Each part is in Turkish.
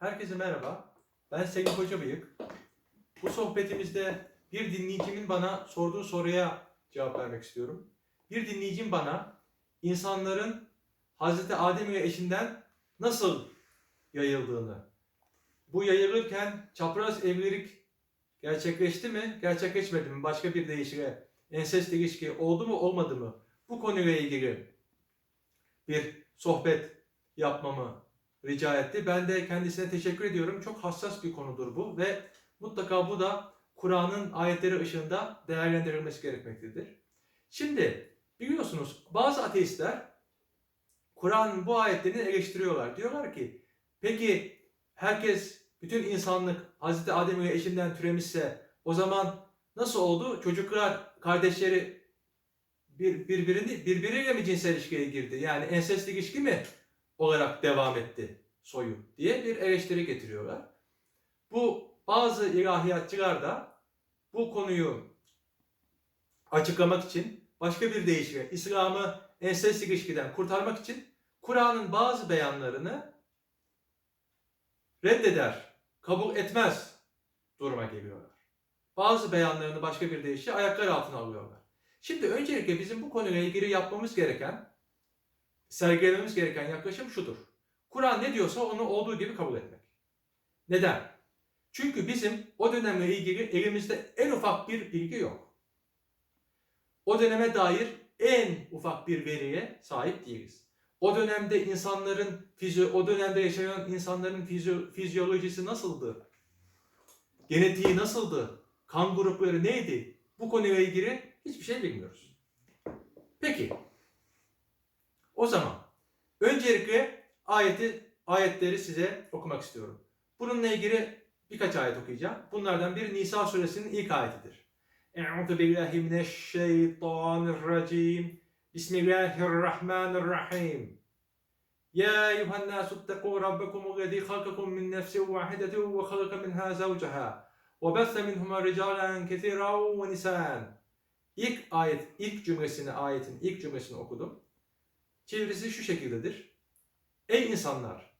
Herkese merhaba. Ben Sevgi Koca Bıyık. Bu sohbetimizde bir dinleyicimin bana sorduğu soruya cevap vermek istiyorum. Bir dinleyicim bana insanların Hazreti Adem ile eşinden nasıl yayıldığını, bu yayılırken çapraz evlilik gerçekleşti mi, gerçekleşmedi mi, başka bir deyişle ensest ilişki oldu mu, olmadı mı, bu konuyla ilgili bir sohbet yapmamı rica etti. Ben de kendisine teşekkür ediyorum. Çok hassas bir konudur bu ve mutlaka bu da Kur'an'ın ayetleri ışığında değerlendirilmesi gerekmektedir. Şimdi biliyorsunuz bazı ateistler Kur'an'ın bu ayetlerini eleştiriyorlar. Diyorlar ki peki herkes, bütün insanlık Hazreti Adem ile eşinden türemişse o zaman nasıl oldu? Çocuklar, kardeşleri bir, birbirini, birbiriyle mi cinsel ilişkiye girdi? Yani ensest ilişki mi olarak devam etti soyu diye bir eleştiri getiriyorlar. Bu bazı ilahiyatçılar da bu konuyu açıklamak için başka bir deyişle İslam'ı ensest ilişkiden kurtarmak için Kur'an'ın bazı beyanlarını reddeder, kabul etmez duruma geliyorlar. Bazı beyanlarını başka bir deyişle ayaklar altına alıyorlar. Şimdi öncelikle bizim bu konuyla ilgili yapmamız gereken, sergilememiz gereken yaklaşım şudur. Kur'an ne diyorsa onu olduğu gibi kabul etmek. Neden? Çünkü bizim o dönemle ilgili elimizde en ufak bir bilgi yok. O döneme dair en ufak bir veriye sahip değiliz. O dönemde insanların fizyo o dönemde yaşayan insanların fizyo fizyolojisi nasıldı? Genetiği nasıldı? Kan grupları neydi? Bu konuyla ilgili hiçbir şey bilmiyoruz. Peki. O zaman öncelikle ayeti ayetleri size okumak istiyorum. Bununla ilgili birkaç ayet okuyacağım. Bunlardan biri Nisa suresinin ilk ayetidir. Euzu billahi mineşşeytanirracim. Bismillahirrahmanirrahim. Ya eyyuhan nasu ittaqu rabbakum allazi halakakum min nefsin vahidatin ve halaka minha zawcaha ve bassa minhuma ricalan kesiran ve nisan. İlk ayet, ilk cümlesini, ayetin ilk cümlesini okudum. Çevirisi şu şekildedir. Ey insanlar!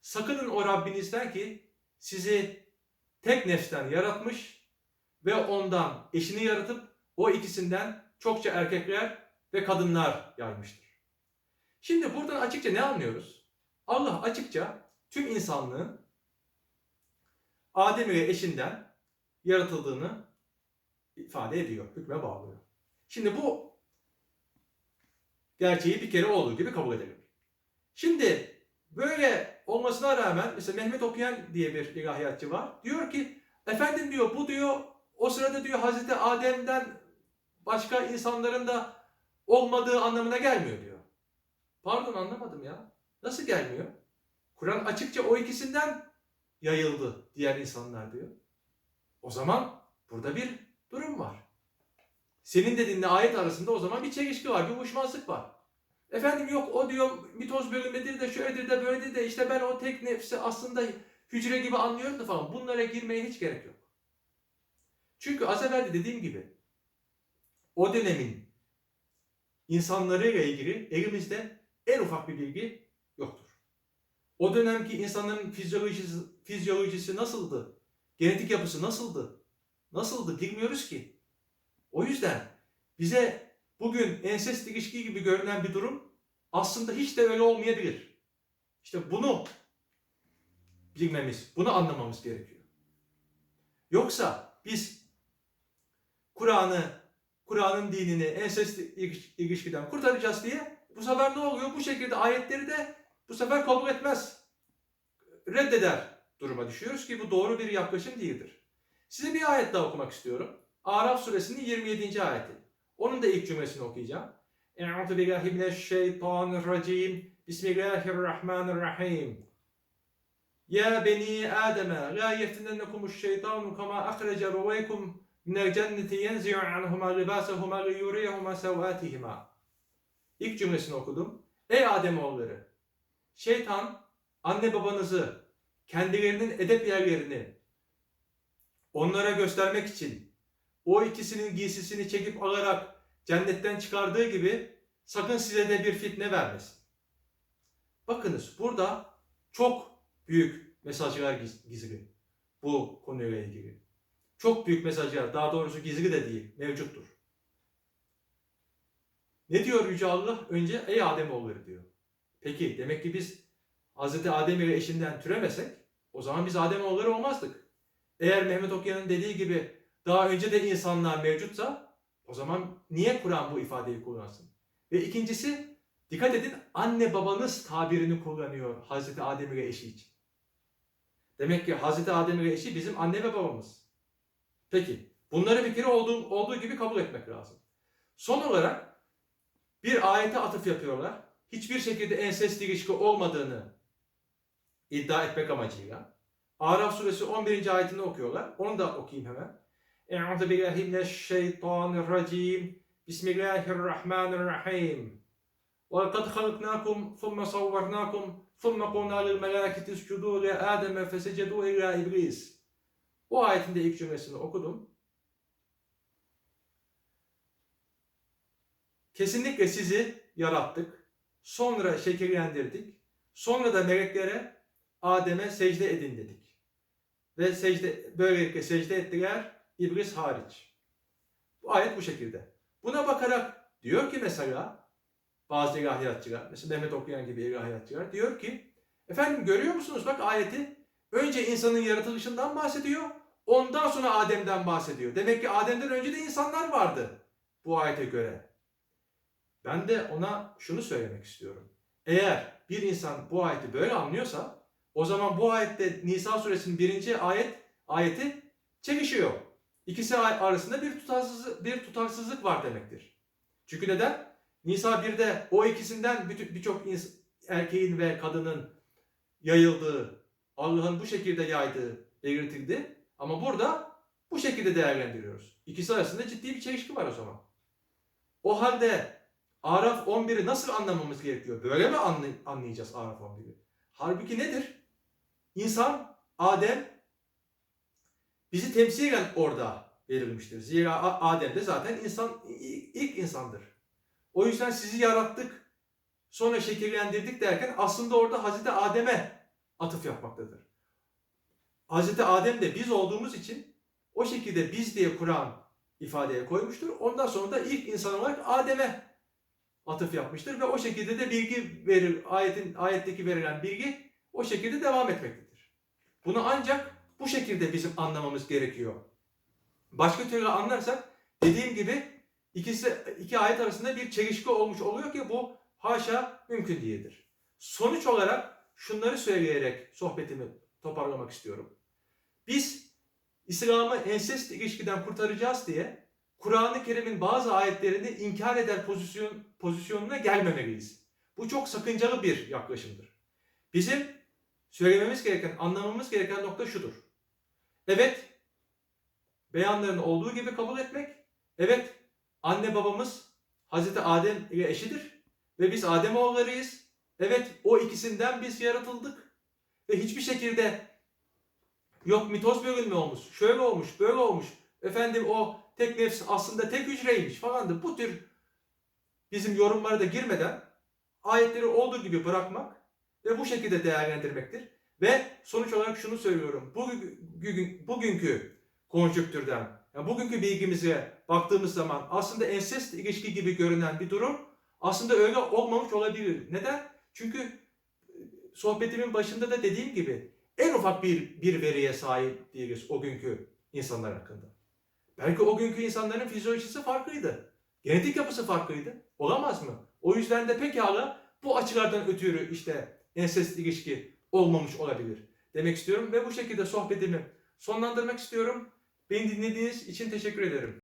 Sakının o Rabbinizden ki sizi tek nefsten yaratmış ve ondan eşini yaratıp o ikisinden çokça erkekler ve kadınlar yaymıştır. Şimdi buradan açıkça ne anlıyoruz? Allah açıkça tüm insanlığın Adem ve eşinden yaratıldığını ifade ediyor, hükme bağlıyor. Şimdi bu gerçeği bir kere olduğu gibi kabul edelim. Şimdi böyle olmasına rağmen mesela Mehmet Okuyan diye bir ilahiyatçı var. Diyor ki efendim diyor bu diyor o sırada diyor Hazreti Adem'den başka insanların da olmadığı anlamına gelmiyor diyor. Pardon anlamadım ya. Nasıl gelmiyor? Kur'an açıkça o ikisinden yayıldı diğer insanlar diyor. O zaman burada bir durum var. Senin dediğinle ayet arasında o zaman bir çelişki var, bir uyuşmazlık var. Efendim yok o diyor mitoz bölünmedir de şöyledir de böyledir de işte ben o tek nefsi aslında hücre gibi anlıyorum da falan. Bunlara girmeye hiç gerek yok. Çünkü az evvel de dediğim gibi o dönemin insanlarıyla ilgili elimizde en ufak bir bilgi yoktur. O dönemki insanların fizyolojisi, fizyolojisi nasıldı? Genetik yapısı nasıldı? Nasıldı bilmiyoruz ki. O yüzden bize bugün ensest ilişki gibi görünen bir durum aslında hiç de öyle olmayabilir. İşte bunu bilmemiz, bunu anlamamız gerekiyor. Yoksa biz Kur'an'ı, Kur'an'ın dinini ensest ilişkiden kurtaracağız diye bu sefer ne oluyor? Bu şekilde ayetleri de bu sefer kabul etmez. Reddeder duruma düşüyoruz ki bu doğru bir yaklaşım değildir. Size bir ayet daha okumak istiyorum. Araf suresinin 27. ayeti. Onun da ilk cümlesini okuyacağım. Euzu billahi mineşşeytanirracim. Bismillahirrahmanirrahim. Ya beni Adem la yeftinennekumuş şeytanu kama ahrece beveykum minel cenneti yenzi'u anhuma libasahuma liyuriyahuma sevâtihima. İlk cümlesini okudum. Ey Adem oğulları! Şeytan anne babanızı kendilerinin edep yerlerini onlara göstermek için o ikisinin giysisini çekip alarak cennetten çıkardığı gibi sakın size de bir fitne vermesin. Bakınız burada çok büyük mesajlar giz- gizli bu konuyla ilgili. Çok büyük mesajlar, daha doğrusu gizli de değil, mevcuttur. Ne diyor Yüce Allah? Önce ey Ademoğulları diyor. Peki demek ki biz Hz. Adem ile eşinden türemesek o zaman biz Ademoğulları olmazdık. Eğer Mehmet Okyan'ın dediği gibi daha önce de insanlar mevcutsa o zaman niye Kur'an bu ifadeyi kullansın? Ve ikincisi dikkat edin anne babanız tabirini kullanıyor Hz. Adem ile eşi için. Demek ki Hz. Adem ile eşi bizim anne ve babamız. Peki bunları bir kere olduğu, olduğu gibi kabul etmek lazım. Son olarak bir ayete atıf yapıyorlar. Hiçbir şekilde ensest ilişki olmadığını iddia etmek amacıyla. Araf suresi 11. ayetini okuyorlar. Onu da okuyayım hemen. Euzu billahi mineşşeytanirracim. Bismillahirrahmanirrahim. Ve kad halaknakum thumma savvarnakum thumma qulna lil meleketi iscudu li ademe fesecedu illa iblis. Bu ayetin de ilk cümlesini okudum. Kesinlikle sizi yarattık. Sonra şekillendirdik. Sonra da meleklere Adem'e secde edin dedik. Ve secde, böylelikle secde ettiler İblis hariç. Bu ayet bu şekilde. Buna bakarak diyor ki mesela bazı ilahiyatçılar, mesela Mehmet Okuyan gibi ilahiyatçılar diyor ki efendim görüyor musunuz bak ayeti önce insanın yaratılışından bahsediyor ondan sonra Adem'den bahsediyor. Demek ki Adem'den önce de insanlar vardı bu ayete göre. Ben de ona şunu söylemek istiyorum. Eğer bir insan bu ayeti böyle anlıyorsa o zaman bu ayette Nisa suresinin birinci ayet ayeti çelişiyor. İkisi arasında bir tutarsızlık, bir tutarsızlık var demektir. Çünkü neden? Nisa 1'de o ikisinden birçok erkeğin ve kadının yayıldığı, Allah'ın bu şekilde yaydığı belirtildi. Ama burada bu şekilde değerlendiriyoruz. İkisi arasında ciddi bir çelişki var o zaman. O halde Araf 11'i nasıl anlamamız gerekiyor? Böyle mi anlay- anlayacağız Araf 11'i? Halbuki nedir? İnsan, Adem bizi temsilen orada verilmiştir. Zira Adem de zaten insan ilk insandır. O yüzden sizi yarattık, sonra şekillendirdik derken aslında orada Hazreti Adem'e atıf yapmaktadır. Hazreti Adem de biz olduğumuz için o şekilde biz diye Kur'an ifadeye koymuştur. Ondan sonra da ilk insan olarak Adem'e atıf yapmıştır ve o şekilde de bilgi verir ayetin ayetteki verilen bilgi o şekilde devam etmektedir. Bunu ancak bu şekilde bizim anlamamız gerekiyor. Başka türlü anlarsak dediğim gibi ikisi iki ayet arasında bir çelişki olmuş oluyor ki bu haşa mümkün değildir. Sonuç olarak şunları söyleyerek sohbetimi toparlamak istiyorum. Biz İslam'ı ensest ilişkiden kurtaracağız diye Kur'an-ı Kerim'in bazı ayetlerini inkar eder pozisyon, pozisyonuna gelmemeliyiz. Bu çok sakıncalı bir yaklaşımdır. Bizim söylememiz gereken, anlamamız gereken nokta şudur. Evet, beyanların olduğu gibi kabul etmek. Evet, anne babamız Hazreti Adem ile eşidir ve biz Adem oğullarıyız. Evet, o ikisinden biz yaratıldık ve hiçbir şekilde yok mitoz bölünme olmuş, şöyle olmuş, böyle olmuş. Efendim o tek nefs aslında tek hücreymiş falan da bu tür bizim yorumlara da girmeden ayetleri olduğu gibi bırakmak ve bu şekilde değerlendirmektir. Ve sonuç olarak şunu söylüyorum. Bugün, bugünkü konjüktürden, yani bugünkü bilgimize baktığımız zaman aslında ensest ilişki gibi görünen bir durum aslında öyle olmamış olabilir. Neden? Çünkü e, sohbetimin başında da dediğim gibi en ufak bir, bir veriye sahip değiliz o günkü insanlar hakkında. Belki o günkü insanların fizyolojisi farklıydı. Genetik yapısı farklıydı. Olamaz mı? O yüzden de pekala bu açılardan ötürü işte ensest ilişki olmamış olabilir demek istiyorum ve bu şekilde sohbetimi sonlandırmak istiyorum. Beni dinlediğiniz için teşekkür ederim.